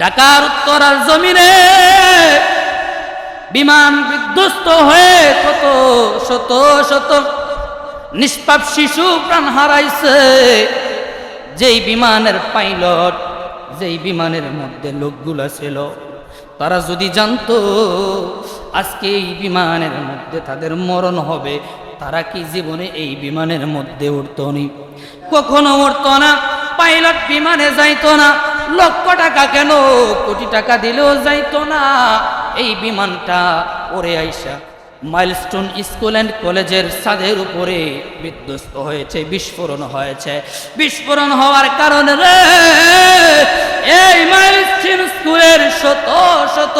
ঢাকার উত্তরার জমিনে বিমান বিধ্বস্ত হয়ে কত শত শত নিষ্পাপ শিশু প্রাণ হারাইছে। যেই বিমানের পাইলট, যেই বিমানের মধ্যে লোকগুলো ছিল, তারা যদি জানতো আজকে এই বিমানের মধ্যে তাদের মরণ হবে, তারা কি জীবনে এই বিমানের মধ্যে উঠতো নি? কখনো উঠতো না, পাইলট বিমানে যাইতো না লক্ষ টাকা কেন? কোটি টাকা দিলেও যাইতো না। এই বিমানটা ওরে আইসা মাইলস্টোন স্কুল অ্যান্ড কলেজের ছাদের উপরে বিধ্বস্ত হয়েছে, বিস্ফোরণ হয়েছে। বিস্ফোরণ হওয়ার কারণে এই মাইলস্টোন স্কুলের শত শত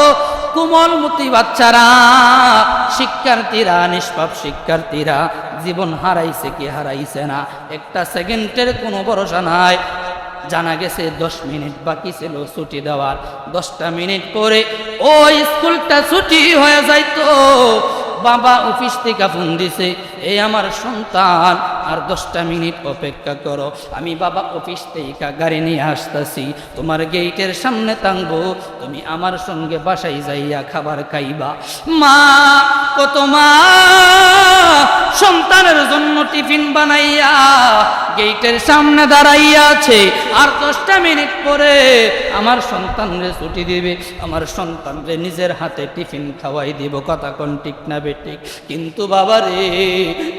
কোমলমতি বাচ্চারা, শিক্ষার্থীরা, নিষ্পাপ শিক্ষার্থীরা জীবন হারাইছে কি হারাইছে না? একটা সেকেন্ডের কোনো ভরসা নাই। জানা গেছে দশ মিনিট বাকি ছিল ছুটি দেওয়ার। দশটা মিনিট পরে ওই স্কুলটা ছুটি হয়ে যাইতো। বাবা অফিস থেকে ফোন দিছে, এই আমার সন্তান, আর দশটা মিনিট অপেক্ষা করো, আমি বাবা অফিস থেকে গাড়ি নিয়ে আসতেছি, তোমার গেইটের সামনে টাঙবো তুমি আমার সঙ্গে বাসায় যাইয়া খাবার খাইবা। মা কত মা, সন্তানের জন্য টিফিন বানাইয়া গেইটের সামনে দাঁড়াইয়া আছে আর দশটা মিনিট পরে আমার সন্তানরে ছুটি দিবে, আমার সন্তানরে নিজের হাতে টিফিন খাওয়াই দিব, কথা কোন ঠিক না বেঠিক কিন্তু বাবা রে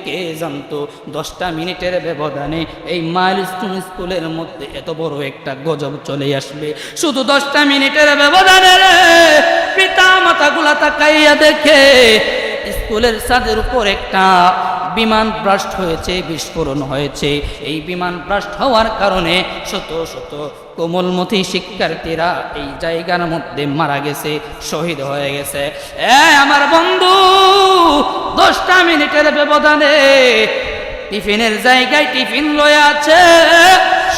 কে জানতো, দশটা মিনিটের ব্যবধানে এই মাইল মাইলস্টোন স্কুলের মধ্যে এত বড় একটা গজব চলে আসবে। শুধু দশটা মিনিটের ব্যবধানে রে পিতা মাতাগুলা তাকাইয়া দেখে স্কুলের ছাদের উপর একটা বিমান ব্রাস্ট হয়েছে, বিস্ফোরণ হয়েছে। এই বিমান ব্রাস্ট হওয়ার কারণে শত শত কোমলমতি শিক্ষার্থীরা এই জায়গার মধ্যে মারা গেছে, শহীদ হয়ে গেছে। এ, আমার বন্ধু, দশটা মিনিটের ব্যবধানে টিফিনের জায়গায় টিফিন লয়ে আছে,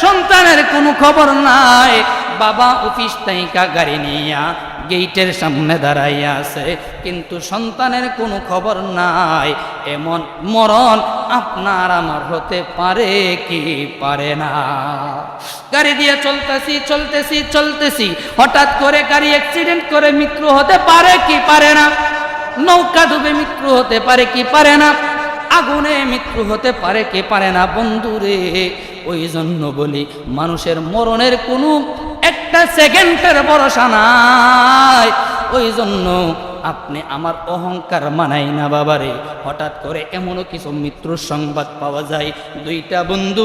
সন্তানের কোনো খবর নাই। বাবা অফিস তাইকা গাড়ি নিয়া গেইটের সামনে দাঁড়াইয়া আছে কিন্তু সন্তানের কোনো খবর নাই। এমন মরণ আপনার আমার হতে পারে কি পারে না। গাড়ি দিয়ে চলতেছি চলতেছি চলতেছি, হঠাৎ করে গাড়ি অ্যাক্সিডেন্ট করে মৃত্যু হতে পারে কি পারে না? নৌকা ডুবে মৃত্যু হতে পারে কি পারে না? আগুনে মৃত্যু হতে পারে কে পারে না? বন্ধুরে, ওই জন্য বলি, মানুষের মরণের কোনো একটা সেকেন্ডের ভরসা নাই। ওই জন্য আপনি আমার অহংকার মানাই না বাবারে। হঠাৎ করে এমনও কিছু মৃত্যুর সংবাদ পাওয়া যায়। দুইটা বন্ধু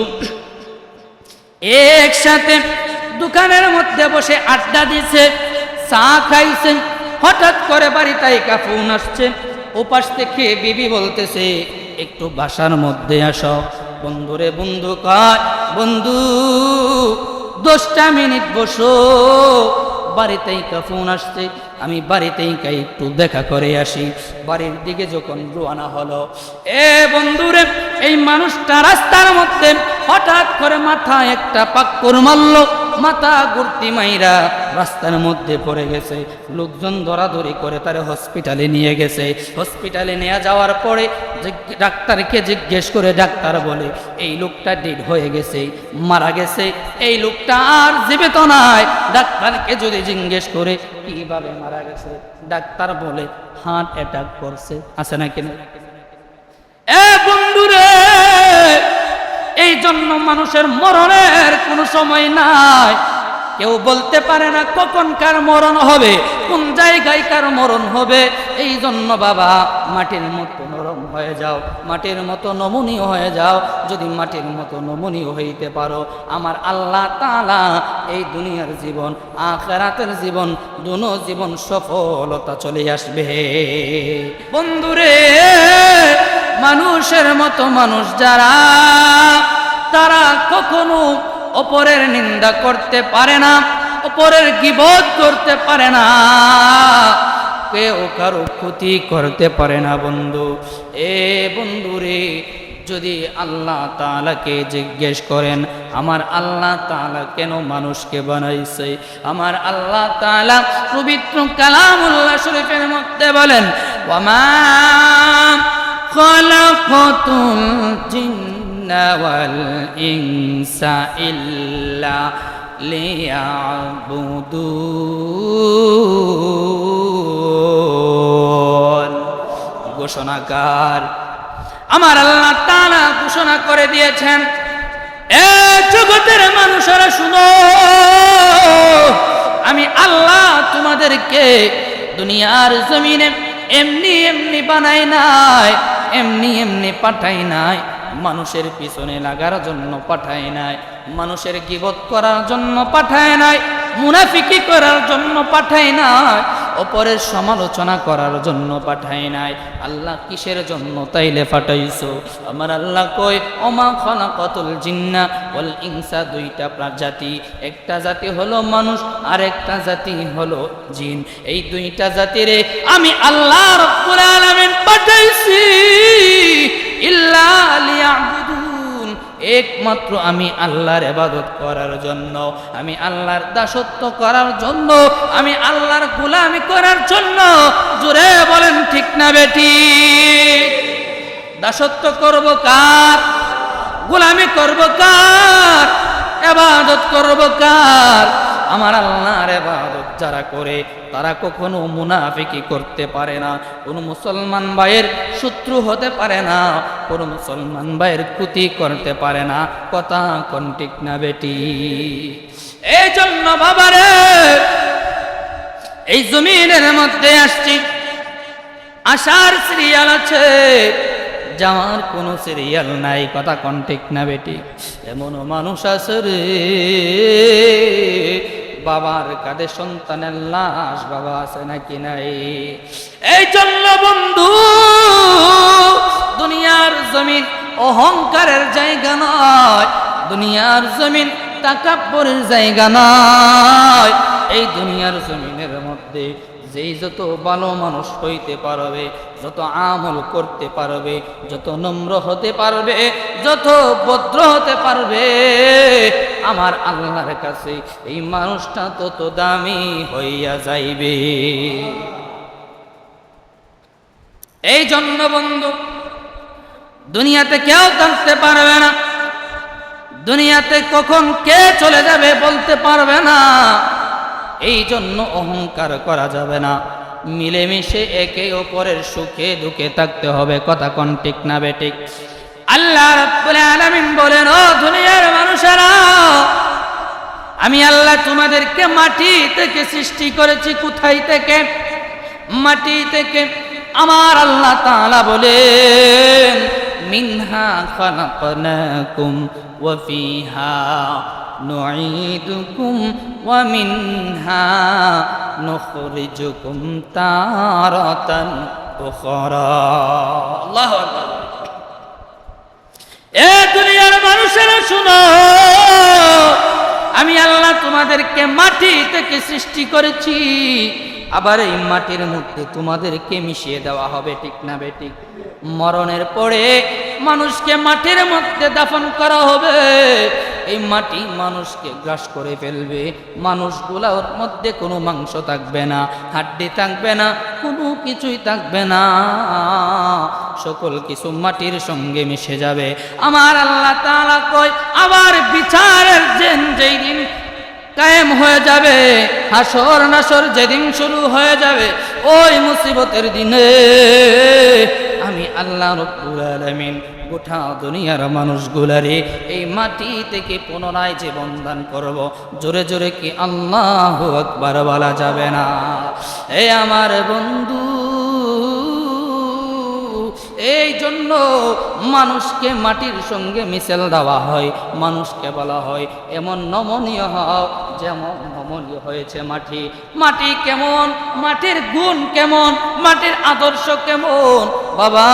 একসাথে দোকানের মধ্যে বসে আড্ডা দিছে, চা খাইছে। হঠাৎ করে বাড়িতে একা ফোন আসছে। ওপাশ থেকে বিবি বলতেছে, একটু বাসার মধ্যে আস। বন্ধুরে বন্ধু কয়, বন্ধু দশটা মিনিট বসো। বাড়িতেই কা ফোন আসছে, আমি বাড়িতেই কা একটু দেখা করে আসি। বাড়ির দিকে যখন রোয়ানা হলো, এ বন্ধুরে, এই মানুষটা রাস্তার মধ্যে হঠাৎ করে মাথা একটা পাক্কর মারল। মাথা গুর্তি মাইরা রাস্তার মধ্যে পড়ে গেছে। লোকজন ধরাধরি করে তারে হসপিটালে নিয়ে গেছে। হসপিটালে নিয়ে যাওয়ার পরে ডাক্তারকে জিজ্ঞেস করে ডাক্তার বলে, এই লোকটা ডেড হয়ে গেছে, মারা গেছে। এই লোকটা আর জীবিত নাই। ডাক্তারকে যদি জিজ্ঞেস করে, কীভাবে মারা গেছে? ডাক্তার বলে হার্ট অ্যাটাক করছে। আছে না কিনা এ বন্ধুরে এই জন্য মানুষের মরণের কোনো সময় নাই। কেউ বলতে পারে না কখন কার মরণ হবে, কোন জায়গায় কার মরণ হবে। এই জন্য বাবা, মাটির মতো নরম হয়ে যাও, মাটির মতো নমনীয় হয়ে যাও। যদি মাটির মতো নমনীয় হইতে পারো, আমার আল্লাহ তাআলা এই দুনিয়ার জীবন, আখেরাতের জীবন, দুনো জীবন সফলতা চলে আসবে। বন্ধুরে মানুষের মতো মানুষ যারা, তারা কখনো অপরের নিন্দা করতে পারে না, অপরের গিবোধ করতে পারে না। কেউ কারও ক্ষতি করতে পারে না বন্ধু। এ বন্ধুরে, যদি আল্লাহ তালাকে জিজ্ঞেস করেন, আমার আল্লাহ তালা কেন মানুষকে বানাইছে? আমার আল্লাহ তাআলা পবিত্র কালামুল্লাহ শরীফের মধ্যে বলেন ওয়ামা জিন্না ওয়াল ইনসা ইল্লা লিয়াবুদুন ঘোষণাকার। আমার আল্লাহ তাআলা ঘোষণা করে দিয়েছেন, এ জগতের মানুষেরা শুনো, আমি আল্লাহ তোমাদেরকে দুনিয়ার জমিনে এমনি এমনি বানাই নাই এমনি এমনি পাঠাই নাই। মানুষের পিছনে লাগার জন্য পাঠায় নাই। মানুষের গিবত করার জন্য পাঠায় নাই। মুনাফিকি করার জন্য পাঠায় নাই, অপরের সমালোচনা করার জন্য পাঠাই নাই। আল্লাহ কিসের জন্য তাইলে পাঠাইছো? আমার আল্লাহ কই অমা খনা কতল জিন্না বল ইনসা দুইটা প্রজাতি একটা জাতি হলো মানুষ আর একটা জাতি হলো জিন। এই দুইটা জাতিরে আমি আল্লাহ রব্বুল আলামিন পাঠাইছি। একমাত্র আমি আল্লাহর এবাদত করার জন্য, আমি আল্লাহর দাসত্ব করার জন্য, আমি আল্লাহর গোলামি করার জন্য। জোরে বলেন, ঠিক না বেটি? দাসত্ব করব কার? গোলামি করব কার? এবাদত করব কার? আমার আল্লাহর এবাদত যারা করে, তারা কখনো মুনাফিকি করতে পারে না। কোনো মুসলমান ভাইয়ের শত্রু হতে পারে না, কোনো মুসলমান ভাইয়ের ক্ষতি করতে পারে না। কথা কোন ঠিক না বেটি? এই জন্য বাবারে, এই জমিনের মধ্যে আসছি। আসার সিরিয়াল আছে, যাওয়ার কোনো সিরিয়াল নাই। কথা কন্টেক না বেটি? এমনও মানুষ আছে রে বাবার কাঁধে সন্তানের লাশ বাবা আছে নাকি নাই? এই জন্য বন্ধু, দুনিয়ার জমিন অহংকারের জায়গা নয়, দুনিয়ার জমিন তাকাব্বরের জায়গা নয়। এই দুনিয়ার জমিনের মধ্যে যেই যত ভালো মানুষ হইতে পারবে, যত আমল করতে পারবে, যত নম্র হতে পারবে, যত ভদ্র হতে পারবে আমার আল্লাহর কাছে, এই মানুষটা তত দামি হইয়া যাইবে। এই জন্য বন্ধু, দুনিয়াতে কেউ থাকতে পারবে না। দুনিয়াতে কখন কে চলে যাবে বলতে পারবে না। এই জন্য অহংকার করা যাবে না। মিলেমিশে একে অপরের সুখে দুঃখে থাকতে হবে, কথা কোন ঠিক না বেঠিক আল্লাহ রাব্বুল আলামিন বলেন, ও দুনিয়ার মানুষেরা, আমি আল্লাহ তোমাদেরকে মাটি থেকে সৃষ্টি করেছি, কোথায় থেকে? মাটি থেকে। আমার আল্লাহ তাআলা বলেন, মিনহা খালাকনাকুম ওয়া ফিহা নুঈদুকুম ওয়া মিনহা নুখরিজুকুম তারাতান উখরা। আল্লাহু আকবার। এ দুনিয়ার মানুষেরা শুনো। আমি আল্লাহ তোমাদেরকে মাটি থেকে সৃষ্টি করেছি। আবার এই মাটির মধ্যে তোমাদেরকে মিশিয়ে দেওয়া হবে, ঠিক না বেঠিক মরণের পরে মানুষকে মাটির মধ্যে দাফন করা হবে। এই মাটি মানুষকে গ্রাস করে ফেলবে। মানুষগুলা ওর মধ্যে কোনো মাংস থাকবে না, হাড্ডি থাকবে না, কোনো কিছুই থাকবে না। সকল কিছু মাটির সঙ্গে মিশে যাবে। আমার আল্লাহ তাআলা কয়, আবার বিচারের যেন যেই দিন কায়েম হয়ে যাবে, হাসর নাসর যেদিন শুরু হয়ে যাবে, ওই মুসিবতের দিনে আমি আল্লাহ রব্বুল আলামিন গোটা দুনিয়ার মানুষগুলারে এই মাটি থেকে পুনরায় জীবন দান করব। জোরে জোরে কি আল্লাহ আকবার বলা যাবে না। এ আমার বন্ধু এই জন্য মানুষকে মাটির সঙ্গে মিশেল দেওয়া হয়, মানুষকে বলা হয়, এমন নমনীয় হও, যেমন নমনীয় হয়েছে মাটি। মাটি কেমন? মাটির গুণ কেমন? মাটির আদর্শ কেমন? বাবা,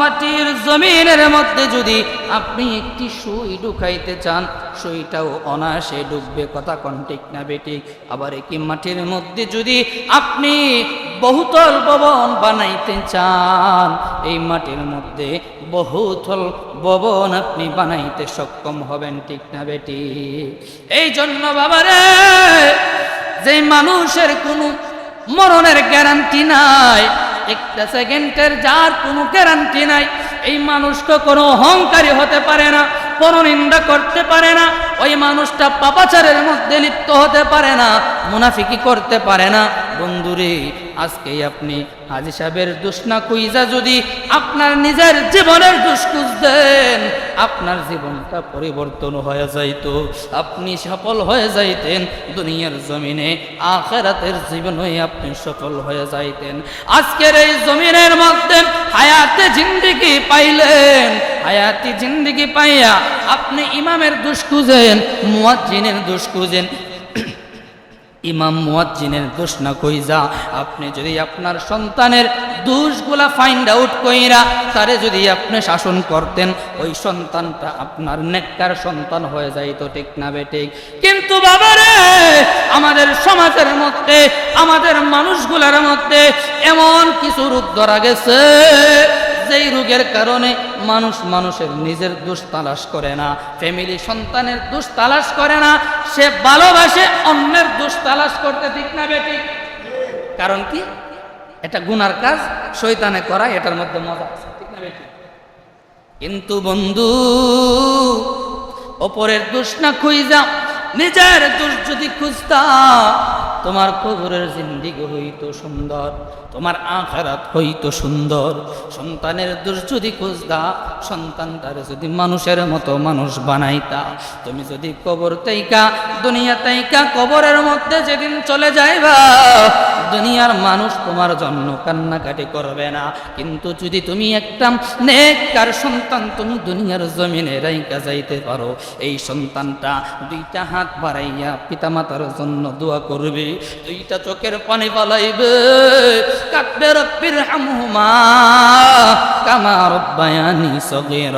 মাটির জমিনের মধ্যে যদি আপনি একটি সুই ঢুকাইতে চান, সুইটাও অনায়াসে ডুববে, কথা কন্টিক না বেটিক আবার একই মাটির মধ্যে যদি আপনি বহুতল ভবন বানাইতে চান। এই মাটির মধ্যে বহুতল ভবন আপনি বানাইতে সক্ষম হবেন, ঠিক না বেটি? এই জন্য বাবারে, যে মানুষের কোনো মরণের গ্যারান্টি নাই, একটা সেকেন্ডের যার কোনো গ্যারান্টি নাই, এই মানুষ কোনো অহংকারী হতে পারে না, পরনিন্দা করতে পারে না, ওই মানুষটা পাপাচারের মধ্যে লিপ্ত হতে পারে না, মুনাফিকি করতে পারে না। বন্ধুরে আজকেই আপনি হাজি সাহেবের দুষ্না কুইজা যদি আপনার নিজের জীবনের দুষ্কুজ দেন, আপনার জীবনটা পরিবর্তন হয়ে যাইত। আপনি সফল হয়ে যাইতেন, দুনিয়ার জমিনে আখেরাতের জীবনে আপনি সফল হয়ে যাইতেন। আজকের এই জমিনের মধ্যে হায়াতে জিন্দিগি পাইলেন, হায়াতি জিন্দিগি পাইয়া আপনি ইমামের দুষ খুঁজেন মুয়াজ্জিনের দুষ খুঁজেন ইমাম মুয়াজ্জিনের দোষ না কইজা আপনি যদি আপনার সন্তানের দোষগুলা ফাইন্ড আউট কইরা তারে যদি আপনি শাসন করতেন, ওই সন্তানটা আপনার নেককার সন্তান হয়ে যাইতো, ঠিক না বেঠিক কিন্তু বাবারে আমাদের সমাজের মধ্যে, আমাদের মানুষগুলার মধ্যে এমন কিছু রূপ ধরা গেছে। যেই রোগের কারণে মানুষ মানুষের নিজের দোষ তালাশ করে না ফ্যামিলি সন্তানের দোষ তালাশ করে না, সে ভালোবাসে, অন্যের দোষ তালাশ করতে ঠিক না বেটি কারণ কি? এটা গুনার কাজ শৈতানে করা, এটার মধ্যে মজা আছে, ঠিক না বেটি কিন্তু বন্ধু অপরের দোষ না খুঁজা, নিজের দোষ যদি খুঁজতা তোমার কবরের জিন্দিগি হইতো সুন্দর, তোমার আখারাত হইতো সুন্দর। সন্তানের দোষ যদি খুঁজতা সন্তানটার যদি মানুষের মতো মানুষ বানাইতা। তুমি যদি কবর তাইকা, দুনিয়া তাইকা, কবরের মধ্যে যেদিন চলে যাইবা, দুনিয়ার মানুষ তোমার জন্য কান্নাকাটি করবে না। কিন্তু যদি তুমি একটা নেককার সন্তান, তুমি দুনিয়ার জমিনে রাইকা যাইতে পারো। এই সন্তানটা দুইটা হাত বাড়াইয়া পিতামাতার জন্য দোয়া করবে। দুইটা চোখের পানি পালাইবে কাটবে রব্বির হামহুমা, কামা রব্বায়ানি সগীর।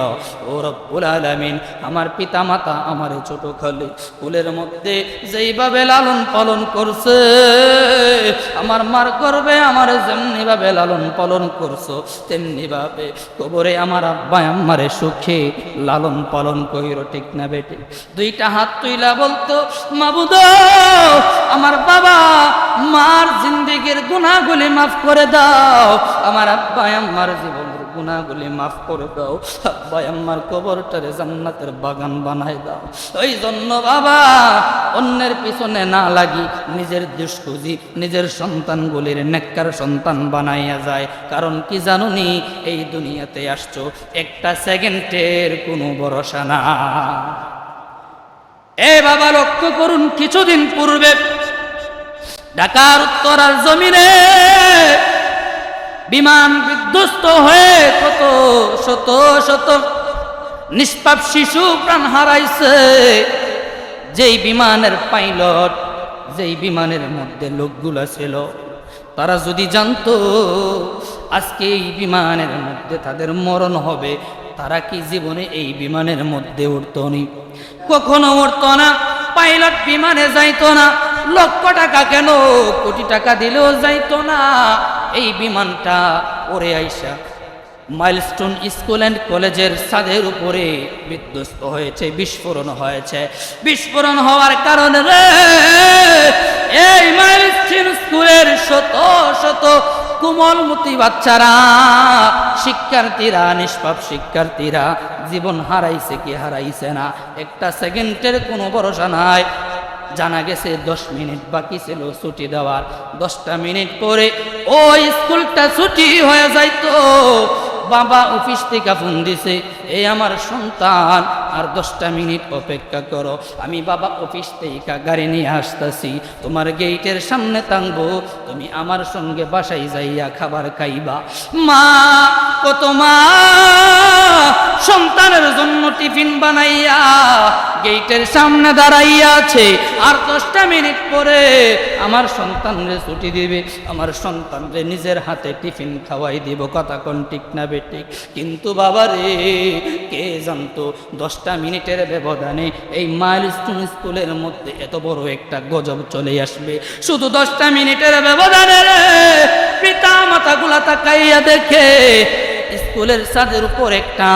ও রব্বুল আলামিন, আমার পিতামাতা আমার ছোট খালি কুলের মধ্যে যেইভাবে লালন পালন করছে, আমার মার করবে আমার যেমনিভাবে লালন পালন করছ, তেমনিভাবে কবরে আমার আব্বা আমারে সুখে লালন পালন কইর, ঠিক না বেটে? দুইটা হাত তুইলা বলতো, মাবুদ, আমার বাবা মার জিন্দিগির গুনাহগুলি মাফ করে দাও। আমার আব্বা আমার জীবনের গুনাহগুলি মাফ করে দাও। আব্বা আমার কবরটারে জান্নাতের বাগান বানাই দাও। ওই জন্য বাবা, অন্যের পিছনে না লাগি নিজের দুষ্কুজি, নিজের সন্তানগুলির নেককার সন্তান বানাইয়া যায়। কারণ কি জানুনি, এই দুনিয়াতে আসছো, একটা সেকেন্ডের কোনো ভরসা না এ বাবা, লক্ষ্য করুন, কিছুদিন পূর্বে ঢাকার উত্তরার জমিনে বিমান বিধ্বস্ত হয়ে কত শত শত নিষ্পাপ শিশু প্রাণ হারাইছে। যেই বিমানের পাইলট, যেই বিমানের মধ্যে লোকগুলা ছিল, তারা যদি জানতো আজকে এই বিমানের মধ্যে তাদের মরণ হবে, তারা কি জীবনে এই বিমানের মধ্যে উঠত নি? কখনো উঠত না, পাইলট বিমানে যাইতো না লক্ষ টাকা কেন? কোটি টাকা দিলেও যাইতো না। এই বিমানটা ওরে আইসা মাইলস্টোন স্কুল অ্যান্ড কলেজের ছাদের উপরে বিধ্বস্ত হয়েছে, বিস্ফোরণ হয়েছে। বিস্ফোরণ হওয়ার কারণে রে, এই মাইলস্টোন স্কুলের শত শত কোমলমতি বাচ্চারা, শিক্ষার্থীরা, নিষ্পাপ শিক্ষার্থীরা, জীবন হারাইছে কি হারাইছে না, একটা সেকেন্ডের কোনো ভরসা নাই। জানা গেছে দশ মিনিট বাকি ছিল ছুটি দেওয়ার। দশটা মিনিট পরে ওই স্কুলটা ছুটি হয়ে যাইতো। বাবা অফিস থেকে ফোন দিছে এই আমার সন্তান, আর দশটা মিনিট অপেক্ষা করো, আমি বাবা অফিস থেকে গাড়ি নিয়ে আসতেছি, তোমার গেইটের সামনে টাঙবো তুমি আমার সঙ্গে বাসায় যাইয়া খাবার খাইবা। মা কত মা, সন্তানের জন্য টিফিন বানাইয়া গেইটের সামনে দাঁড়াইয়া আছে, আর দশটা মিনিট পরে আমার সন্তানরে ছুটি দিবে, আমার সন্তানরে নিজের হাতে টিফিন খাওয়াই দিব, কথা কোন ঠিক না বেঠিক কিন্তু বাবা রে কে জানতো, দশটা মিনিটের ব্যবধানে এই মাইলস্টোন স্কুলের মধ্যে এত বড় একটা গজব চলে আসবে। শুধু দশটা মিনিটের ব্যবধানে পিতা মাতাগুলা তাকাইয়া দেখে স্কুলের ছাদের উপর একটা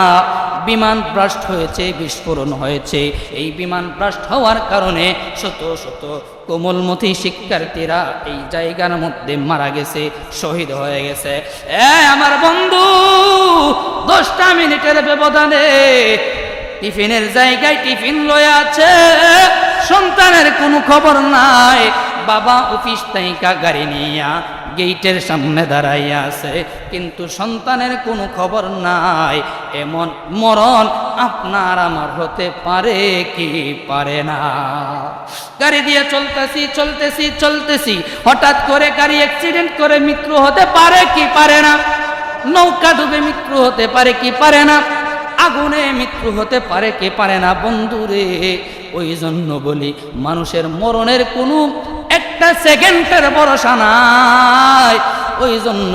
বিমান ব্রাস্ট হয়েছে, বিস্ফোরণ হয়েছে। এই বিমান ব্রাস্ট হওয়ার কারণে শত শত কোমলমতি শিক্ষার্থীরা এই জায়গার মধ্যে মারা গেছে, শহীদ হয়ে গেছে। এ আমার বন্ধু দশটা মিনিটের ব্যবধানে টিফিনের জায়গায় টিফিন লয়ে আছে। সন্তানের কোনো খবর নাই। বাবা অফিস তাইকা গাড়ি নিয়া গেইটের সামনে দাঁড়াইয়া আছে। কিন্তু সন্তানের কোনো খবর নাই। এমন মরণ আপনার আমার হতে পারে কি পারে না। গাড়ি দিয়ে চলতেছি চলতেছি চলতেছি। হঠাৎ করে গাড়ি অ্যাক্সিডেন্ট করে মৃত্যু হতে পারে কি পারে না? নৌকা ডুবে মৃত্যু হতে পারে কি পারে না? আগুনে মৃত্যু হতে পারে কি পারে না বন্ধুরে? ওই জন্য বলি, মানুষের মরণের কোনো একটা সেকেন্ডের ভরসা নাই। ওই জন্য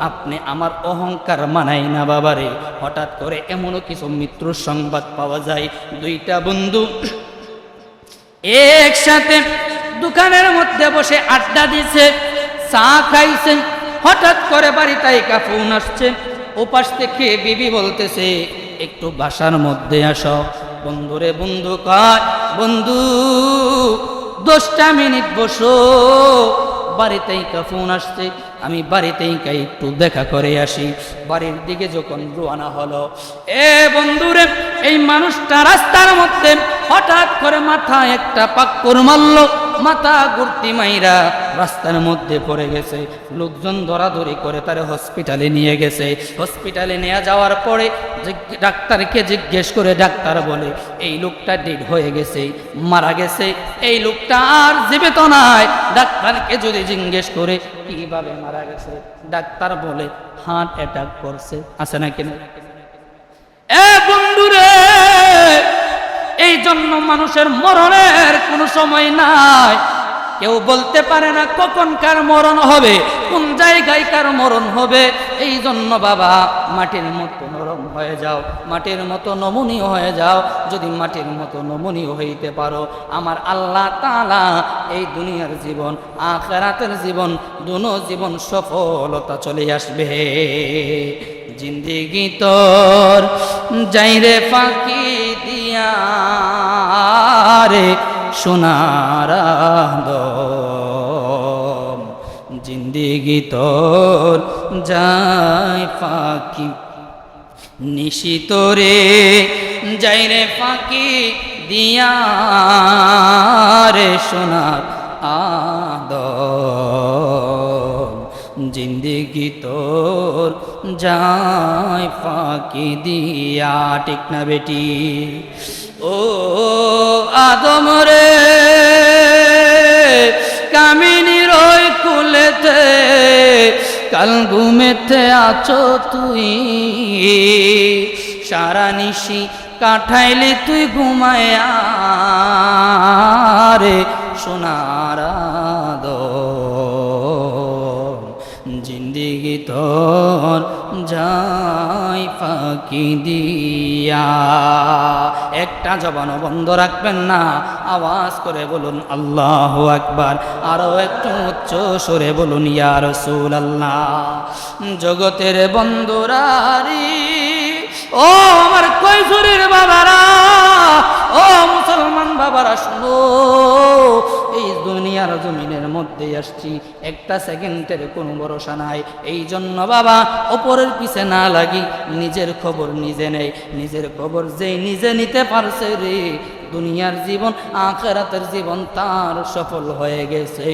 আপনি আমার অহংকার মানাই না বাবারে। হঠাৎ করে এমনও কিছু মৃত্যুর সংবাদ পাওয়া যায়। দুইটা বন্ধু একসাথে দোকানের মধ্যে বসে আড্ডা দিছে, চা খাইছে হঠাৎ করে বাড়ি তাই ফোন আসছে। ওপাশ থেকে বিবি বলতেছে, একটু বাসার মধ্যে আসো। বন্ধুরে, বন্ধু কয়? বন্ধু, দশটা মিনিট বসো। বাড়িতেই কা ফোন আসছে। আমি বাড়িতেই কা একটু দেখা করে আসি। বাড়ির দিকে যখন রোয়ানা হলো, এ বন্ধুরে, এই মানুষটা রাস্তার মধ্যে হঠাৎ করে মাথা একটা পাক্কর মারল। মাথা গুর্তি মাইরা রাস্তার মধ্যে পড়ে গেছে। লোকজন ধরাধরি করে তারে হসপিটালে নিয়ে গেছে। হসপিটালে নিয়ে যাওয়ার পরে ডাক্তারকে জিজ্ঞেস করে ডাক্তার বলে, এই লোকটা ডেড হয়ে গেছে, মারা গেছে। এই লোকটা আর জীবিত নয় ডাক্তারকে যদি জিজ্ঞেস করে, কীভাবে মারা গেছে? ডাক্তার বলে হার্ট অ্যাটাক করছে। আছে না এ বন্ধুরে! এই জন্য মানুষের মরণের কোনো সময় নাই। কেউ বলতে পারে না কখন কার মরণ হবে, কোন জায়গায় কার মরণ হবে। এই জন্য বাবা, মাটির মতো নরম হয়ে যাও, মাটির মতো নমনীয় হয়ে যাও। যদি মাটির মতো নমনীয় হইতে পারো, আমার আল্লাহ তাআলা এই দুনিয়ার জীবন, আখেরাতের জীবন, দুনো জীবন সফলতা চলে আসবে। জিন্দিগি তোর, যাইরে ফাঁকি দিয়া রে সোনার। জিন্দিগি তোর যাই ফাঁকি। নিশিতরে যাইরে ফাঁকি দিয়া রে সোনার আদম। জিন্দিগি তোর যায় ফাঁকি দিয়া, ঠিক না বেটি? ও আদম রে কামিনী রই কুলেতে কাল ঘুমেতে আছো তুই। সারা নিশি কাঠাইলি তুই ঘুমায়া রে সোনার জিন্দিগি তোর যাই ফাঁকি দিয়া। একটা জবানও বন্ধ রাখবেন না, আওয়াজ করে বলুন আল্লাহ আকবার, আরও একটু উচ্চ সরে বলুন, ইয়া রসুল আল্লাহ জগতের বন্ধুরারি, ও আমার কৈশোরের বাবারা, ও মুসলমান বাবারা, শুনো এই দুনিয়ার জমিনের মধ্যে আসছি। একটা সেকেন্ডের কোনো ভরসা নাই। এই জন্য বাবা অপরের পিছে না লাগি, নিজের খবর নিজে নেই। নিজের খবর যেই নিজে নিতে পারছে রে। দুনিয়ার জীবন, আখেরাতের জীবন তার সফল হয়ে গেছে।